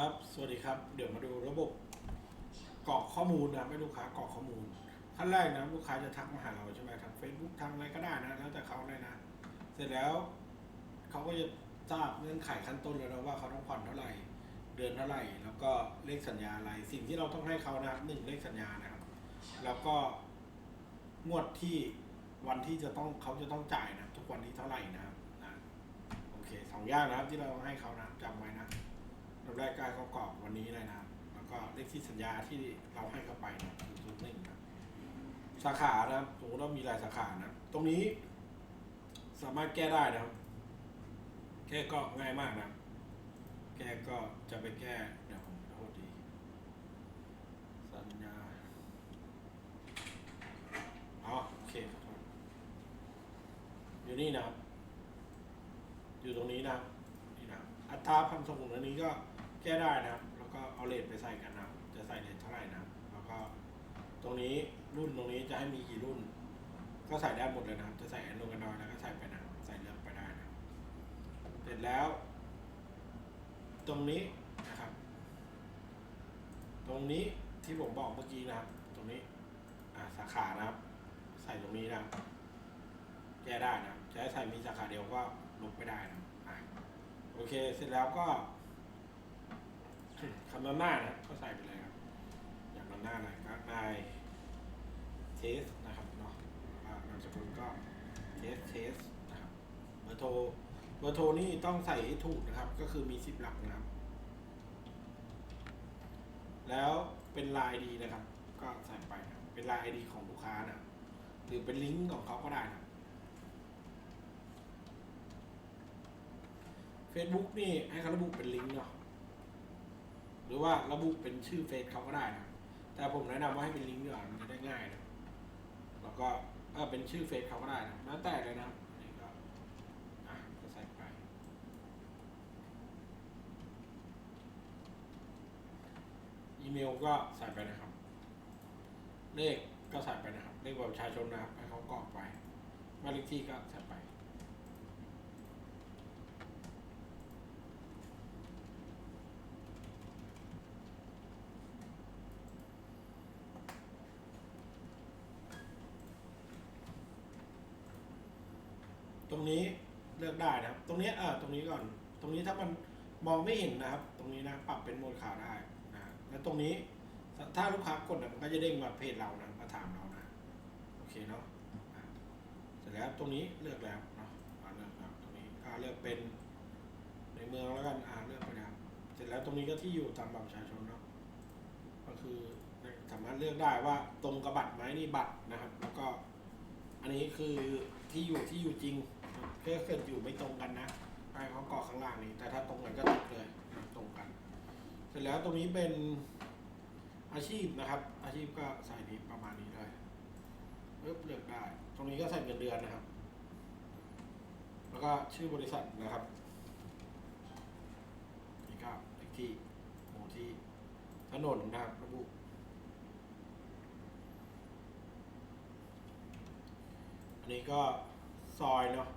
ครับ สวัสดีครับ เดี๋ยวมาดูระบบกรอกข้อมูลนะให้ลูกค้ากรอกข้อมูลขั้นแรกนะลูกค้าจะทักมาหาเราใช่ไหมทาง Facebook ทางอะไรก็ได้นะแล้วแต่เขาเลยนะ เสร็จแล้วเขาก็จะทราบเงื่อนไขขั้นต้นแล้วนะว่าเขาต้องผ่อนเท่าไหร่ เดือนเท่าไหร่ แล้วก็เลขสัญญาอะไร สิ่งที่เราต้องให้เขานะหนึ่งเลขสัญญานะครับ แล้วก็งวดที่วันที่จะต้องเขาจะต้องจ่ายนะทุกวันที่เท่าไหร่นะครับนะโอเคสองอย่างนะครับที่เราให้เขานะจำไว้นะ เราได้การเขากรอกวันนี้เลยนะแล้วก็เลขที่สัญญาที่เราให้เข้าไปนะคือจุดหนึ่งนะสาขานะสมมติว่ามีหลายสาขานะ ตรงนี้ สามารถแก้ได้นะครับ แก้ก็ง่ายมากนะ แก้ก็จะไปแก้เดี๋ยวผมโทษดี สัญญาอ๋อโอเคอโทษอยู่นี่นะครับอยู่ตรงนี้นะครับนี่นะครับอัตราพันส่งอันนี้ก็ แก้ได้นะครับ แล้วก็เอาเลทไปใส่กันนะครับ จะใส่เลทเท่าไหร่นะ แล้วก็ตรงนี้รุ่นตรงนี้จะให้มีกี่รุ่น ก็ใส่ได้หมดเลยนะครับ จะใส่แอนโนกันดอยแล้วก็ใส่ไปนะใส่เลือกไปได้นะ เสร็จแล้ว ตรงนี้นะครับ ตรงนี้ที่ผมบอกเมื่อกี้นะครับ ตรงนี้อ่าสาขานะครับ ใส่ตรงนี้นะแก้ได้นะจะให้ใส่มีสาขาเดียวก็ลบไม่ได้นะโอเค เสร็จแล้วก็ คำนำหน้านะก็ใส่ไปเลยครับ อย่ากนำหน้าอะไรก็นายเทสนะครับเนาะนามสกุลก็เทสเทสนะครับเบอร์โทรเบอร์โทรนี่ต้องใส่ให้ถูกนะครับ ก็คือมีสิบหลักนะครับ แล้วเป็นลายดีนะครับ ก็ใส่ไปนะครับเป็นลายไอดีของลูกค้านะหรือเป็นลิงก์ของเขาก็ได้นะครับ Facebook นี่ให้เขาระบุเป็นลิงก์เนาะ หรือว่าระบุเป็นชื่อเฟซเขาก็ได้นะแต่ผมแนะนำว่าให้เป็นลิงก์ดีกว่ามันจะได้ง่ายนะแล้วก็เออเป็นชื่อเฟซเขาก็ได้นะแล้วแต่เลยนะอันนี่ก็อะก็ใส่ไปอีเมลก็ใส่ไปนะครับ เลขก็ใส่ไปนะครับเลขบัตรประชาชนนะครับให้เขากรอกไปบ้านเลขที่ก็ใส่ไป ตรงนี้เลือกได้นะครับ ตรงนี้เออตรงนี้ก่อน ตรงนี้ถ้ามันมองไม่เห็นนะครับ ตรงนี้นะปรับเป็นโหมดขาวได้นะแล้วตรงนี้ถ้าลูกค้ากดนะมันก็จะเด้งมาเพจเรานะมาถามเรานะโอเคเนาะเสร็จแล้วตรงนี้เลือกแล้วเนาะเลือกแล้วตรงนี้ก็เลือกเป็นในเมืองแล้วกันอ่าเลือกไปนะครับเสร็จแล้วตรงนี้ก็ที่อยู่ตามบัตรประชาชนเนาะก็คือสามารถเลือกได้ว่าตรงกับบัตรไหมนี่บัตรนะครับ แล้วก็อันนี้คือที่อยู่ที่อยู่จริง ถ้าเกิดอยู่ไม่ตรงกันนะให้เขากรอกข้างล่างนี้แต่ถ้าตรงกันก็ติดเลยตรงกัน เสร็จแล้วตรงนี้เป็นอาชีพนะครับ อาชีพก็ใส่นี้ประมาณนี้เลยปึ๊บเลือกได้ ตรงนี้ก็ใส่เงินเดือนนะครับ แล้วก็ชื่อบริษัทนะครับนี่ก็เลขที่หมู่ที่ถนนนะครับระบุอันนี้ก็ซอยเนาะ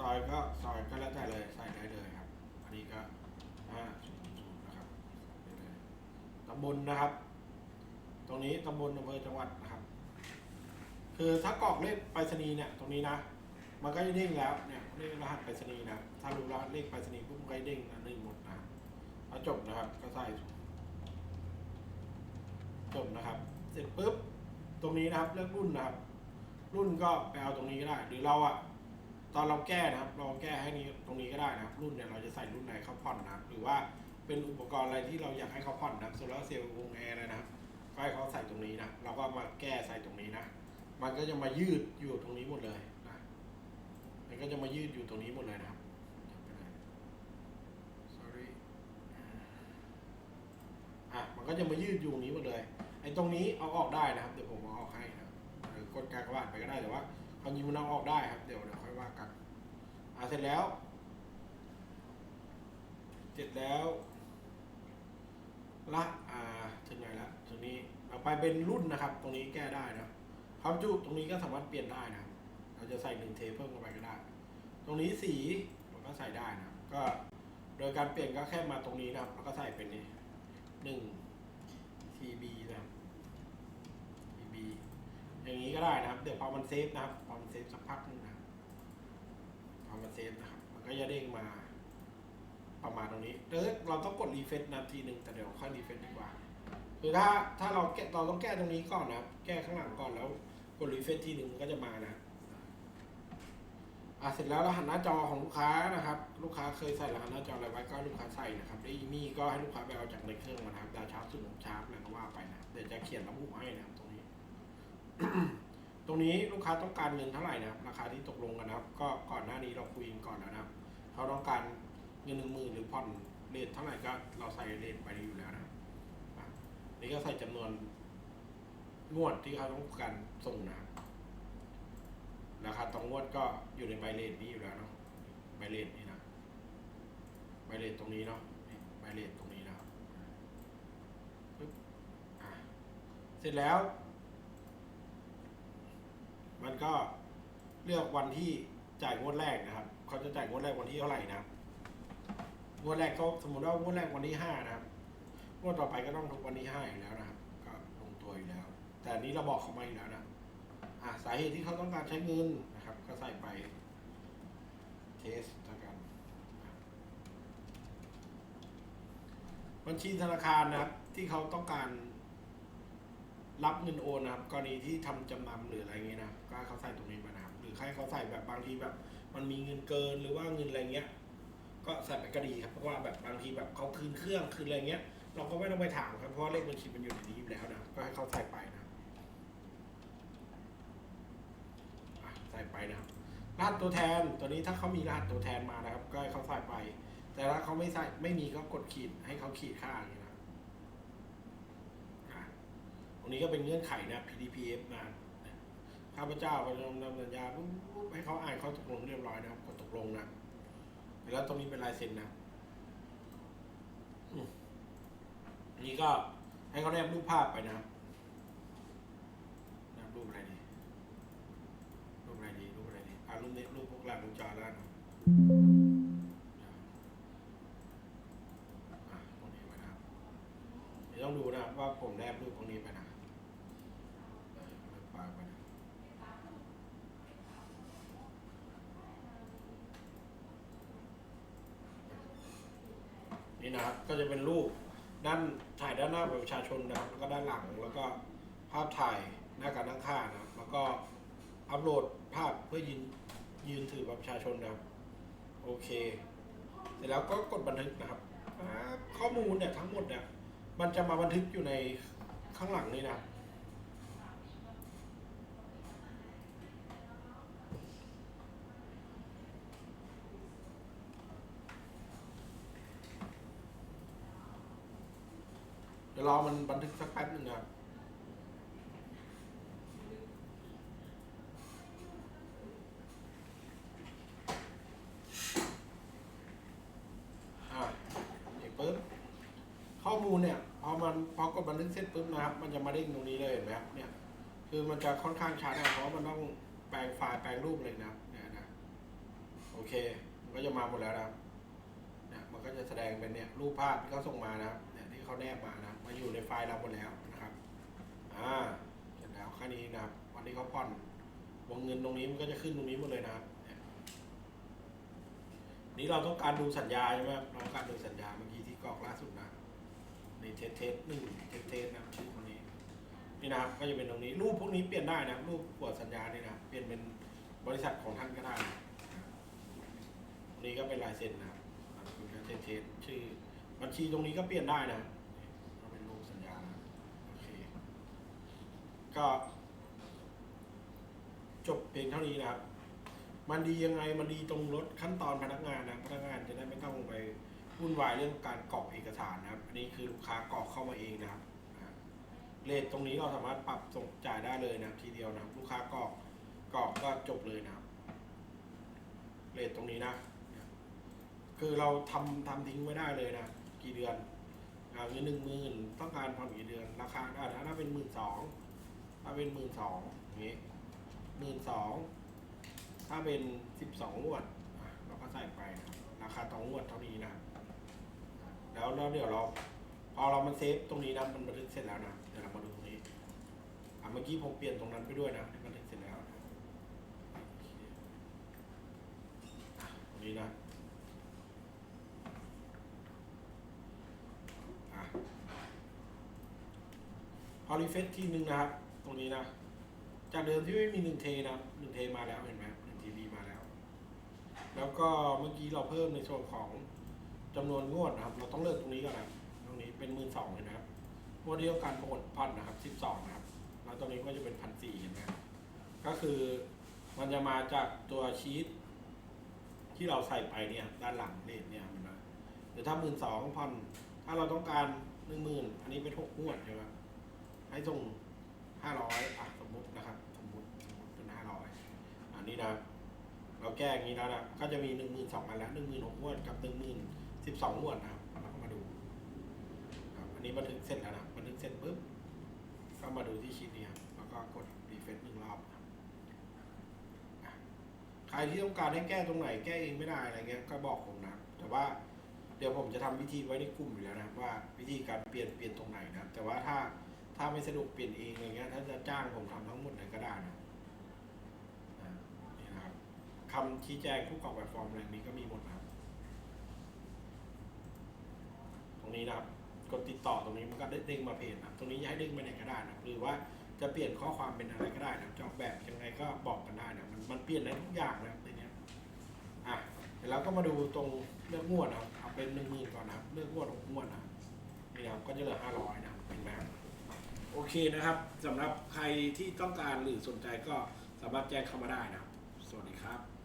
ซอยก็ซอยก็แล้วแต่เลยใส่ได้เลยครับ อันนี้ก็ห้าศูนย์ศูนย์นะครับใส่ได้เลยตำบลนะครับ ตรงนี้ตำบลอำเภอจังหวัดนะครับ คือถ้ากรอกเลขไปรษณีย์เนี่ยตรงนี้นะ มันก็จะเด้งแล้วเนี่ยเลขรหัสไปรษณีย์นะ ถ้ารู้รหัสเลขไปรษณีย์ปุ๊บมันก็จะเด้งอันหนึ่งหมดนะพอจบนะครับ ก็ใส่จบนะครับ เสร็จปุ๊บตรงนี้นะครับเลือกรุ่นนะครับ รุ่นก็ไปเอาตรงนี้ก็ได้ หรือเราอะ ตอนเราแก้นะครับเราแก้ให้นี้ตรงนี้ก็ได้นะครับ รุ่นเนี่ยเราจะใส่รุ่นไหนเขาผ่อนนะครับ หรือว่าเป็นอุปกรณ์อะไรที่เราอยากให้เขาผ่อนนะครับโซลาร์เซลล์วงแอร์อะไรนะครับก็ให้เขาใส่ตรงนี้นะเราก็มาแก้ใส่ตรงนี้นะ มันก็จะมายืดอยู่ตรงนี้หมดเลยนะมันก็จะมายืดอยู่ตรงนี้หมดเลยนะครับ sorry อะมันก็จะมายืดอยู่ตรงนี้หมดเลยไอ้ตรงนี้เอาออกได้นะครับเดี๋ยวผมเอาออกให้นะหรือกดการกระบาดไปก็ได้แต่ว่า ความจริงมันเอาออกได้ครับ เดี๋ยวเดี๋ยวค่อยว่ากันอะเสร็จแล้ว เสร็จแล้ว ละ อ่าถึงไหนละตรงนี้เอาไปเป็นรุ่นนะครับ ตรงนี้แก้ได้นะความจุตรงนี้ก็สามารถเปลี่ยนได้นะเราจะใส่หนึ่งเทเพิ่มเข้าไปก็ได้ ตรงนี้สีมันก็ใส่ได้นะก็โดยการเปลี่ยนก็แค่มาตรงนี้นะครับแล้วก็ใส่เป็นนี่หนึ่ง TB นะครับ อย่างนี้ก็ได้นะครับ เดี๋ยวพอมันเซฟนะครับ พอมันเซฟสักพักหนึงนะพอมันเซฟนะครับ มันก็จะเด้งมา ประมาณตรงนี้เออเราต้องกดรีเฟซนะทีหนึ่งแต่เดี๋ยวค่อยรีเฟซดีกว่า คือถ้าถ้าเราแก้เราต้องแก้ตรงนี้ก่อนนะครับ แก้ข้างหลังก่อนแล้วกดรีเฟซทีหนึ่งมันก็จะมานะอะเสร็จแล้วรหัสหน้าจอของลูกค้านะครับ ลูกค้าเคยใส่รหัสหน้าจออะไรไว้ก็ให้ลูกค้าใส่นะครับได้อีมี่ก็ให้ลูกค้าไปเอาจากในเครื่องมานะครับดาวชาร์จสุดชาร์จอะก็ว่าไปนะเดี๋ยวจะเขียนระบุให้นะครับตรง ตรงนี้ลูกค้าต้องการเงินเท่าไหร่นะครับราคาที่ตกลงกันนะครับ ก็ก่อนหน้านี้เราคุยกันก่อนแล้วนะครับเขาต้องการเงินหนึ่งหมื่นหรือผ่อนเรทเท่าไหร่ก็เราใส่เรทไปอยู่แล้วนะนี่ก็ใส่จำนวนงวดที่เขาต้องการส่งนะราคาต่องวดก็อยู่ในใบเลทนี้อยู่แล้วเนาะใบเลทนี้นะใบเลทตรงนี้เนาะใบเลทตรงนี้นะครับปึ๊บอะเสร็จแล้ว มันก็เลือกวันที่จ่ายงวดแรกนะครับ เขาจะจ่ายงวดแรกวันที่เท่าไหร่นะครับงวดแรกก็สมมติว่างวดแรกวันที่ห้านะครับงวดต่อไปก็ต้องทุกวันที่ห้าอยู่แล้วนะครับ ก็ลงตัวอยู่แล้ว แต่นี้เราบอกเขามาอยู่แล้วนะอะสาเหตุที่เขาต้องการใช้เงินนะครับ ก็ใส่ไปเทสแล้วกันบัญชีธนาคารนะครับ ที่เขาต้องการ รับเงินโอนนะครับกรณีที่ทำจำนำหรืออะไรเงี้ยนะก็ให้เขาใส่ตรงนี้มานะครับหรือให้เขาใส่แบบบางทีแบบ มันมีเงินเกินหรือว่าเงินอะไรเงี้ย ก็ใส่ไปก็ดีครับเพราะว่าแบบบางทีแบบเขาคืนเครื่องคืนอะไรเงี้ย เราก็ไม่ต้องไปถามครับเพราะเลขบัญชีมันอยู่ในนี้อยู่แล้วนะก็ให้เขาใส่ไปนะอะใส่ไปนะครับรหัสตัวแทนตัวนี้ถ้าเขามีรหัสตัวแทนมานะครับ ก็ให้เขาใส่ไป แต่ถ้าเขาไม่ใส่ไม่มีก็กดขีดให้เขาขีดค่าอย่างนี้นะครับอะ ตรงนี้ก็เป็นเงื่อนไขนะ PDPF นะข้าพเจ้าประจำนำสัญญาปุ๊บปุ๊บให้เขาอ่านเขาตกลงเรียบร้อยนะครับกดตกลงนะแล้วตรงนี้เป็นลายเซ็นนะนนี้ก็ให้เขาแนบรูปภาพไปนะครับแนบรูปอะไรดีรูปอะไรดีรูปอะไรดีอ่ารูปนี้รูปพวกหลังจรแล้วกันเนอะอะตรงนี้ไว้นะครับเดี๋ยวต้องดูนะครับว่าผมแนบรูปตรงนี้ไปนะเออเปิดปากไปนะ นี่นะครับ ก็จะเป็นรูปด้านถ่ายด้านหน้าประชาชนนะครับแล้วก็ด้านหลังแล้วก็ภาพถ่ายหน้าการตั้งข้างนะครับ แล้วก็อัปโหลดภาพเพื่อยืนยืนถือบัตรประชาชนนะครับโอเค เสร็จแล้วก็กดบันทึกนะครับข้อมูลเนี่ยทั้งหมดเนี่ยมันจะมาบันทึกอยู่ในข้างหลังนี่นะครับ เดี๋ยวรอมันบันทึกสักแป๊บหนึ่งนะครับอ่านี่ปุ๊บข้อมูลเนี่ยพอมันพอกดบันทึกเสร็จปุ๊บนะครับ มันจะมาเด้งตรงนี้เลยเห็นไหมครับเนี่ยคือมันจะค่อนข้างชัดนะเพราะมันต้องแปลงไฟล์แปลงรูปเลยนะเนี่ยนะโอเค มันก็จะมาหมดแล้วนะเนี่ยมันก็จะแสดงเป็นเนี่ยรูปภาพที่เขาส่งมานะครับเนี่ยที่เขาแนบมานะ มาอยู่ในไฟล์เราหมดแล้วนะครับอ่าเสร็จแล้วแค่นี้นะครับ วันนี้เขาผ่อนวงเงินตรงนี้มันก็จะขึ้นตรงนี้หมดเลยนะครับเนี่ยนี่เราต้องการดูสัญญาใช่ไหมครับเราต้องการดูสัญญาเมื่อกี้ที่กรอกล่าสุดนะในเทสเทสหนึ่งเทสเทสนะชื่อคนนี้นี่นะครับก็จะเป็นตรงนี้รูปพวกนี้เปลี่ยนได้นะรูปหัวสัญญานี่นะเปลี่ยนเป็นบริษัทของท่านก็ได้นะตรงนี้ก็เป็นลายเซ็นนะครับคุณก็เทสเทสชื่อบัญชีตรงนี้ก็เปลี่ยนได้นะก็เป็นรูปสัญญานะโอเค ก็ จบเพียงเท่านี้นะครับ มันดียังไงมันดีตรงลดขั้นตอนพนักงานนะพนักงานจะได้ไม่ต้องไปวุ่นวายเรื่องการกรอกเอกสารนะครับ อันนี้คือลูกค้ากรอกเข้ามาเองนะครับเลทตรงนี้เราสามารถปรับส่งจ่ายได้เลยนะทีเดียวนะลูกค้ากรอกกรอกก็จบเลยนะครับเลทตรงนี้นะ คือเราทำทำทิ้งไม่ได้เลยนะ กี่เดือนอ่าเงินหนึ่งหมื่นต้องการผ่อนกี่เดือน ราคาถ้าเป็นหมื่นสอง ถ้าเป็นหมื่นสองอย่างนี้หมื่นสองถ้าเป็น12งวดเราก็ใส่ไปราคาต่องวดเท่านี้นะแล้วเดี๋ยวเราพอเรามันเซฟตรงนี้นะมันบันทึกเสร็จแล้วนะเดี๋ยวเรามาดูตรงนี้อะเมื่อกี้ผมเปลี่ยนตรงนั้นไปด้วยนะบันทึกเสร็จแล้วตรงนี้นะอะพอรีเฟซทีนึงนะครับ รงนี้นะ จากเดิมที่ไม่มีหนึ่งเทนะหนึ่งเทมาแล้วเห็นไหมหนึ่งทีบีมาแล้ว แล้วก็เมื่อกี้เราเพิ่มในส่วนของจำนวนงวดนะครับ เราต้องเลือกตรงนี้ก่อนนะตรงนี้เป็นหมื่นสองเห็นไหมครับงวดที่ต้องการโอนพันนะครับสิบสองนะครับ แล้วตรงนี้ก็จะเป็นพันสี่เห็นไหมก็คือมันจะมาจากตัวชีตที่เราใส่ไปเนี่ยด้านหลังเลทเนี่ยนไหมหรือถ้าหมื่นสองพันถ้าเราต้องการหนึ่งหมื่นอันนี้เป็นหกงวดใช่ไหมให้ส่ง ห้าร้อยอะสมมุตินะครับ สมมุติสมมุติเป็นห้าร้อยอันนี้นะเราแก้อย่างนี้แล้วนะก็จะมีหนึ่งหมื่นสองพันแล้วหนึ่งหมื่นหกงวดกับหนึ่งหมื่นสิบสองงวดนะครับเราก็มาดูครับอันนี้บันทึกเสร็จแล้วนะบันทึกเสร็จปุ๊บก็มาดูที่ชีตนี้ครับแล้วก็กดรีเฟรชหนึ่งรอบครับใครที่ต้องการให้แก้ตรงไหนแก้เองไม่ได้อะไรเงี้ยก็บอกผมนะแต่ว่าเดี๋ยวผมจะทำวิธีไว้ในกลุ่มอยู่แล้วนะว่าวิธีการเปลี่ยนเปลี่ยนตรงไหนนะแต่ว่าถ้า ถ้าไม่สะดวกเปลี่ยนเองอะไรเงี้ยถ้าจะจ้างผมทำทั้งหมดเลยก็ได้นะนี่นะครับคำชี้แจงผู้ประกอบแพลตฟอร์มอะไรนี้ก็มีหมดนะครับ ตรงนี้นะครับกดติดต่อตรงนี้มันก็ได้เด้งมาเพจนะตรงนี้ย้ายเด้งไปไหนก็ได้นะหรือว่าจะเปลี่ยนข้อความเป็นอะไรก็ได้นะจะออกแบบยังไงก็บอกกันได้นะมันมันเปลี่ยนได้ทุกอย่างนะในเนี้ยอะเดี๋ยวเราก็มาดูตรงเลือกงวดนะครับเอาเป็นหนึ่งหมื่นก่อนนะครับเลือกงวดหกงวดนะนี่นะครับก็จะเหลือห้าร้อยนะเป็นไหมครับ โอเคนะครับสำหรับใครที่ต้องการหรือสนใจก็สามารถแจ้งเข้ามาได้นะครับ สวัสดีครับ